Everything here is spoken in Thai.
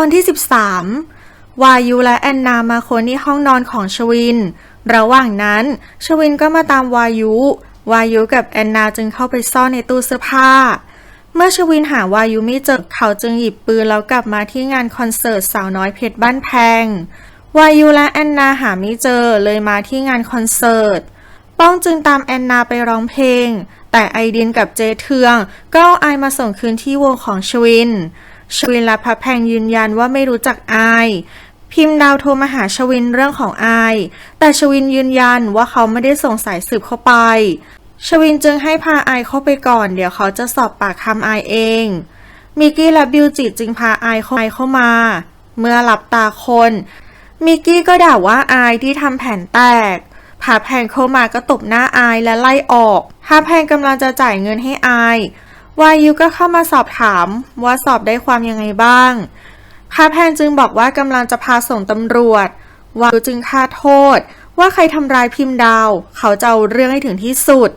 อนที่ 13 วายุและแอนนามาค้นที่ห้องนอนของชวิน ระหว่างนั้น ชวินก็มาตามวายุ วายุกับแอนนาจึงเข้าไปซ่อนในตู้เสื้อผ้า เมื่อชวินหาวายุไม่เจอเขาจึงหยิบปืนแล้วกลับมาที่งานคอนเสิร์ตสาวน้อยเพชรบ้านแพง วายุและแอนนาหาไม่เจอเลยมาที่งานคอนเสิร์ต ป้องจึงตามแอนนาไปร้องเพลง แต่ไอดินกับเจเทืองก็เอาไอายมาส่งคืนที่วงของชวิน ชวินและพระแพงยืนยันว่าไม่รู้จักไอาย พิมพ์ดาวโทรมาหาชวินเรื่องของไอาย แต่ชวินยืนยันว่าเขาไม่ได้ส่งสายสืบเข้าไป ชวินจึงให้พาไอายเข้าไปก่อน เดี๋ยวเขาจะสอบปากคำไอายเอง มิกกี้และบิวจิจึงพาไอายเข้าเข้ามา เมื่อหลับตาคน มิกกี้ก็ด่าว่าอายที่ทำแผนแตกพาแพงเข้ามาก็ตบหน้าอายและไล่ออกพาแพงกำลังจะจ่ายเงินให้อาย วายุก็เข้ามาสอบถามว่าสอบได้ความยังไงบ้างคาแพงจึงบอกว่ากำลังจะพาส่งตำรวจ วายุจึงฆ่าโทษ ว่าใครทำร้ายพิมพ์ดาว เขาจะเอาเรื่องให้ถึงที่สุด